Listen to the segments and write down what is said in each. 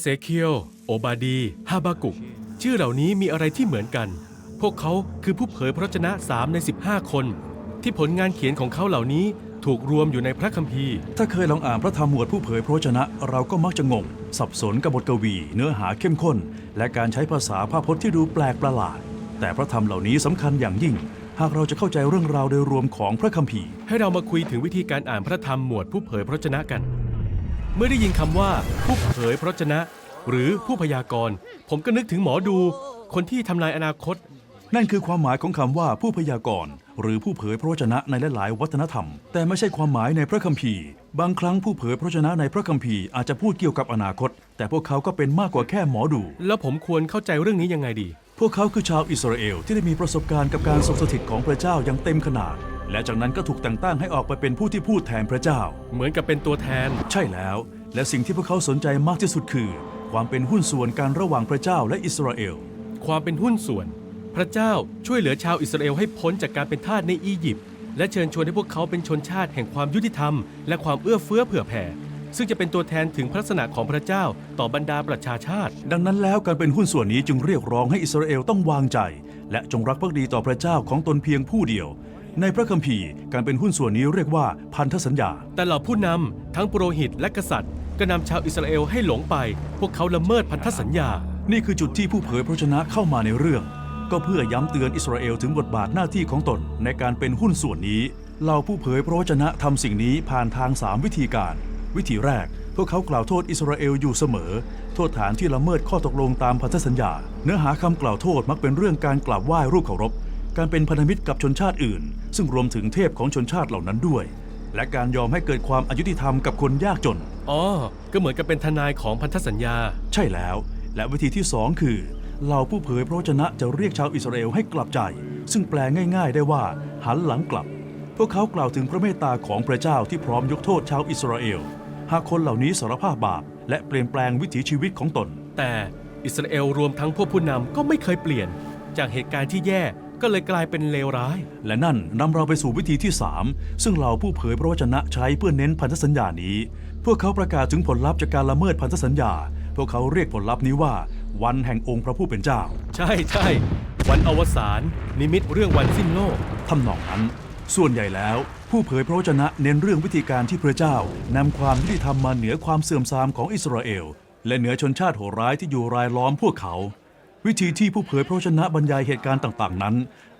เซเคียว โอบาดี ฮาบากุก ชื่อเหล่านี้มีอะไรที่เหมือนกัน พวกเขาคือผู้เผยพระวจนะ3ใน 15 คน ที่ผลงานเขียนของเขาเหล่านี้ถูกรวมอยู่ในพระคัมภีร์ ถ้าเคยลองอ่านพระธรรมหมวดผู้เผยพระวจนะ เราก็มักจะงง สับสนกับบทกวี เนื้อหาเข้มข้น และการใช้ภาษาภาพพจน์ที่ดูแปลกประหลาด แต่พระธรรมเหล่านี้สำคัญอย่างยิ่ง หากเราจะเข้าใจเรื่องราวโดยรวมของพระคัมภีร์ ให้เรามาคุยถึงวิธีการอ่านพระธรรมหมวดผู้เผยพระวจนะกัน เมื่อได้ยินคำว่าผู้เผยพระวจนะ หรือผู้พยากรณ์ ผมก็นึกถึงหมอดู คนที่ทำนายอนาคต นั่นคือความหมายของคำว่าผู้พยากรณ์ หรือผู้เผยพระวจนะในหลายๆ วัฒนธรรม แต่ไม่ใช่ความหมายในพระคัมภีร์ บางครั้งผู้เผยพระวจนะในพระคัมภีร์อาจจะพูดเกี่ยวกับอนาคต แต่พวกเขาก็เป็นมากกว่าแค่หมอดู แล้วผมควรเข้าใจเรื่องนี้ยังไงดี พวกเขาคือชาวอิสราเอลที่ได้มีประสบการณ์กับการทรงสถิตของพระเจ้าอย่างเต็มขนาด และจากนั้นก็ถูกแต่งตั้งให้ออกไปเป็นผู้ที่พูดแทนพระเจ้า เหมือนกับเป็นตัวแทน ใช่แล้ว และสิ่งที่พวกเขาสนใจมากที่สุดคือ ความเป็นหุ้นส่วนการระหว่างพระเจ้าและอิสราเอล ความเป็นหุ้นส่วน พระเจ้าช่วยเหลือชาวอิสราเอลให้พ้นจากการเป็นทาสในอียิปต์และเชิญชวนให้พวกเขาเป็นชนชาติแห่งความยุติธรรม และความเอื้อเฟื้อเผื่อแผ่ ซึ่งจะเป็นตัวแทนถึงพระลักษณะของพระเจ้าต่อบรรดาประชาชาติ ดังนั้นแล้วการเป็นหุ้นส่วนนี้จึงเรียกร้องให้อิสราเอลต้องวางใจ และจงรักภักดีต่อพระเจ้าของตนเพียงผู้เดียว ในพระคัมภีร์การเป็นหุ้นส่วนนี้เรียกว่าพันธสัญญา แต่เหล่าผู้นำทั้งปุโรหิตและกษัตริย์ ก็นำชาวอิสราเอลให้หลงไป พวกเขาละเมิดพันธสัญญา นี่คือจุดที่ผู้เผยพระชนะเข้ามาในเรื่อง ก็เพื่อย้ำเตือนอิสราเอลถึงบทบาทหน้าที่ของตนในการเป็นหุ้นส่วนนี้เหล่าผู้เผยพระวจนะทำสิ่งนี้ผ่านทาง 3 วิธีการ วิธีแรก พวกเขากล่าวโทษอิสราเอลอยู่เสมอ โทษฐานที่ละเมิดข้อตกลงตามพันธสัญญา เนื้อหาคำกล่าวโทษมักเป็นเรื่องการกราบไหว้รูปเคารพการเป็นพันธมิตรกับชนชาติอื่น ซึ่งรวมถึงเทพของชนชาติเหล่านั้นด้วย และการยอมให้เกิดความอายุติธรรมกับคนยากจน อ๋อ ก็เหมือนกับเป็นทนายของพันธสัญญา ใช่แล้ว และวิธีที่สองคือเหล่าผู้เผยพระวจนะจะเรียกชาวอิสราเอลให้กลับใจ ซึ่งแปลง่ายๆ ได้ว่า หันหลังกลับ พวกเขากล่าวถึงพระเมตตาของพระเจ้าที่พร้อมยกโทษชาวอิสราเอล หากคนเหล่านี้สารภาพบาป และเปลี่ยนแปลงวิถีชีวิตของตน แต่อิสราเอลรวมทั้งพวกผู้นำก็ไม่เคยเปลี่ยน จากเหตุการณ์ที่แย่ ก็เลยกลายเป็นเลวร้าย และนั่นนำเราไปสู่วิธีที่ 3 ซึ่งเหล่าผู้เผยพระวจนะใช้เพื่อเน้นพันธสัญญานี้ พวกเขาประกาศถึงผลลัพธ์จากการละเมิดพันธสัญญา พวกเขาเรียกผลลัพธ์นี้ว่า วันแห่งองค์พระผู้เป็นเจ้า ใช่ใช่วันอวสานนิมิตเรื่องวันสิ้นโลกทำนองนั้น ส่วนใหญ่แล้ว ผู้เผยพระวจนะเน้นเรื่องวิธีการที่พระเจ้านำความยุติธรรมมาเหนือความเสื่อมทรามของอิสราเอล และเหนือชนชาติโหดร้ายที่อยู่รายล้อมพวกเขา วิธีที่ผู้เผยพระวจนะบรรยายเหตุการณ์ต่างๆ นั้น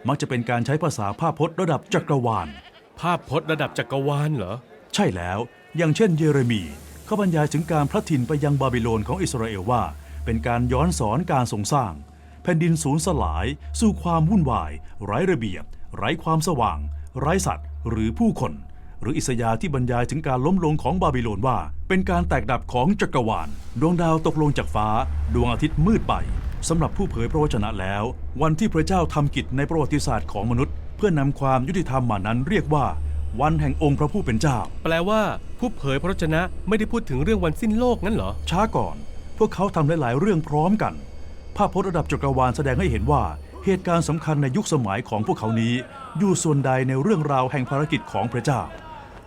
มักจะเป็นการใช้ภาษาภาพพจน์ระดับจักรวาล ภาพพจน์ระดับจักรวาลเหรอ ใช่แล้ว อย่างเช่นเยเรมีเขาบรรยายถึงการพลัดถิ่นไปยังบาบิโลนของอิสราเอลว่า เป็นการย้อนสอนการทรงสร้าง แผ่นดินสูญสลาย สู่ความวุ่นวาย ไร้ระเบียบ ไร้ความสว่าง ไร้สัตว์ หรือผู้คน หรืออิสยาห์ที่บรรยายถึงการล้มลงของบาบิโลนว่า เป็นการแตกดับของจักรวาล ดวงดาวตกลงจากฟ้า ดวงอาทิตย์มืดไป สำหรับผู้เผยพระวจนะแล้ว วันที่พระเจ้าทำกิจในประวัติศาสตร์ของมนุษย์ เพื่อนำความยุติธรรมมานั้นเรียกว่า วันแห่งองค์พระผู้เป็นเจ้า แปลว่าผู้เผยพระวจนะไม่ได้พูดถึงเรื่องวันสิ้นโลกงั้นเหรอ ช้าก่อน พวกเขาทำหลาย ๆ เรื่องพร้อมกัน ภาพพจน์ระดับจักรวาลแสดงให้เห็นว่า เหตุการณ์สำคัญในยุคสมัยของพวกเขานี้ อยู่ส่วนใดในเรื่องราวแห่งภารกิจของพระเจ้า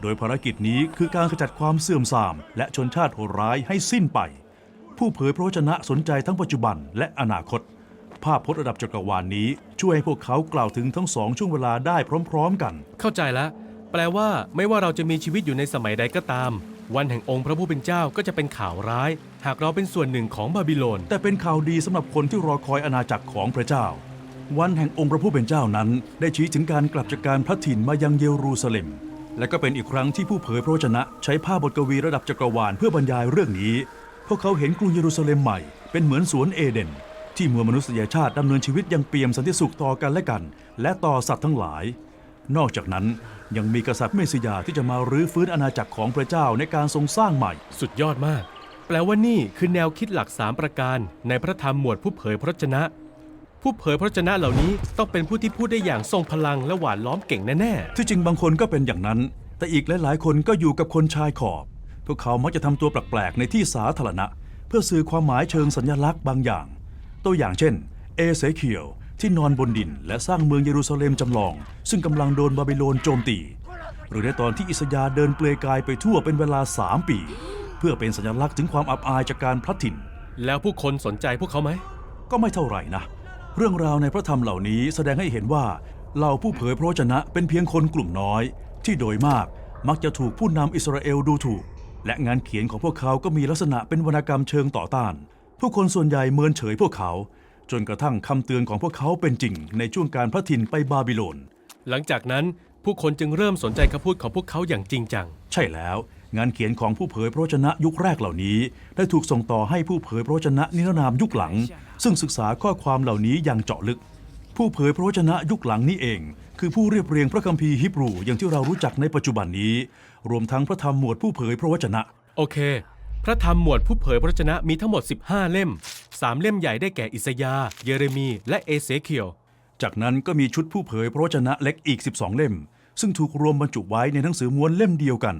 โดยภารกิจนี้คือการขจัดความเสื่อมทราม และชนชาติโหดร้ายให้สิ้นไป ผู้เผยพระวจนะสนใจทั้งปัจจุบันและอนาคต ภาพพจน์ระดับจักรวาลนี้ ช่วยให้พวกเขากล่าวถึงทั้งสองช่วงเวลาได้พร้อม ๆ กัน เข้าใจแล้ว แปลว่าไม่ว่าเราจะมีชีวิตอยู่ในสมัยใดก็ตาม วันแห่งองค์พระผู้เป็นเจ้าก็จะเป็นข่าวร้าย หากเราเป็นส่วนหนึ่งของบาบิโลน แต่เป็นข่าวดีสำหรับคนที่รอคอยอาณาจักรของพระเจ้า วันแห่งองค์พระผู้เป็นเจ้านั้น ได้ชี้ถึงการกลับจากการพระถิ่นมายังเยรูซาเล็มและก็เป็นอีกครั้งที่ผู้เผยพระวจนะ ใช้ภาพบทกวีระดับจักรวาลเพื่อบรรยายเรื่องนี้ พวกเขาเห็นกรุงเยรูซาเล็มใหม่ เป็นเหมือนสวนเอเดน ที่มวลมนุษยชาติดำเนินชีวิตอยังเปี่ยมสันติสุขต่อกันและกัน และต่อสัตว์ทั้งหลาย นอกจากนั้นยังมีกษัตริย์เมสสิยาที่จะมารื้อฟื้นอาณาจักรของพระเจ้าในการทรงสร้างใหม่ สุดยอดมาก แปลว่านี่คือแนวคิดหลักสามประการ ในพระธรรมหมวดผู้เผยพระวจนะ ผู้เผยพระวจนะเหล่านี้ต้องเป็นผู้ที่พูดได้อย่างทรงพลังและหวานล้อมเก่งแน่ที่จริงบางคนก็เป็นอย่างนั้น แต่อีกหลายๆ คนก็อยู่กับคนชายขอบพ วกเขามักจะทำตัวแปลกๆ ในที่สาธารณะ เพื่อสื่อความหมายเชิงสัญลักษณ์บางอย่าง ตัวอย่างเช่น เอเซเคียวที่นอนบนดิน และสร้างเมืองเยรูซาเล็มจำลอง ซึ่งกำลังโดนบาบิโลนโจมตี หรือในตอนที่อิสยาห์เดินเปลือยกายไปทั่วเป็นเวลา 3 ปี เพื่อเป็นสัญลักษณ์ถึงความอับอายจากการพลัดถิ่น แล้วผู้คนสนใจพวกเขาไหม ก็ไม่เท่าไหร่นะ เรื่องราวในพระธรรมเหล่านี้แสดงให้เห็นว่าเหล่าผู้เผยพระวจนะเป็นเพียงคนกลุ่มน้อย ที่โดยมากมักจะถูกผู้นำอิสราเอลดูถูก และงานเขียนของพวกเขาก็มีลักษณะเป็นวรรณกรรมเชิงต่อต้าน ผู้คนส่วนใหญ่เมินเฉยพวกเขา จนกระทั่งคำเตือนของพวกเขาเป็นจริง ในช่วงการพระถิ่นไปบาบิโลน หลังจากนั้นผู้คนจึงเริ่มสนใจคำพูดของพวกเขาอย่างจริงจัง ใช่แล้ว งานเขียนของผู้เผยพระวจนะยุคแรกเหล่านี้ ได้ถูกส่งต่อให้ผู้เผยพระวจนะนิรนามยุคหลัง ซึ่งศึกษาข้อความเหล่านี้อย่างเจาะลึก ผู้เผยพระวจนะยุคหลังนี้เอง คือผู้เรียบเรียงพระคัมภีร์ฮิบรูอย่างที่เรารู้จักในปัจจุบันนี้ รวมทั้งพระธรรมหมวดผู้เผยพระวจนะ โอเค พระธรรมหมวดผู้เผยพระวจนะมีทั้งหมด 15 เล่ม 3 เล่มใหญ่ได้แก่อิสยาห์เยเรมี และเอเสเคียว จากนั้นก็มีชุดผู้เผยพระวจนะเล็กอีก 12 เล่ม ซึ่งถูกรวมบรรจุไว้ในหนังสือม้วนเล่มเดียวกัน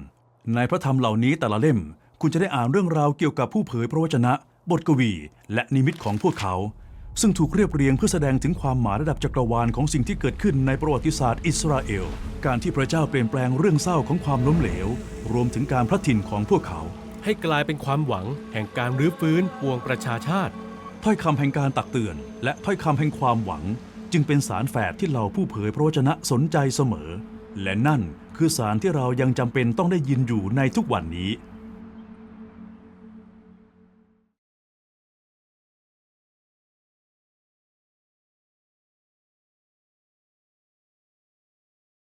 ในพระธรรมเหล่านี้แต่ละเล่ม คุณจะได้อ่านเรื่องราวเกี่ยวกับผู้เผยพระวจนะ บทกวี และนิมิตของพวกเขา ซึ่งถูกเรียบเรียงเพื่อแสดงถึงความหมายระดับจักรวาลของสิ่งที่เกิดขึ้นในประวัติศาสตร์อิสราเอล การที่พระเจ้าเปลี่ยนแปลงเรื่องเศร้าของความล้มเหลว รวมถึงการพระถิ่นของพวกเขา ให้กลายเป็นความหวังแห่งการรื้อฟื้นปวงประชาชาติ ถ้อยคำแห่งการตักเตือน และถ้อยคำแห่งความหวัง จึงเป็นสารแฝดที่เราผู้เผยพระวจนะสนใจเสมอ และนั่นคือสารที่เรายังจำเป็นต้องได้ยินอยู่ในทุกวันนี้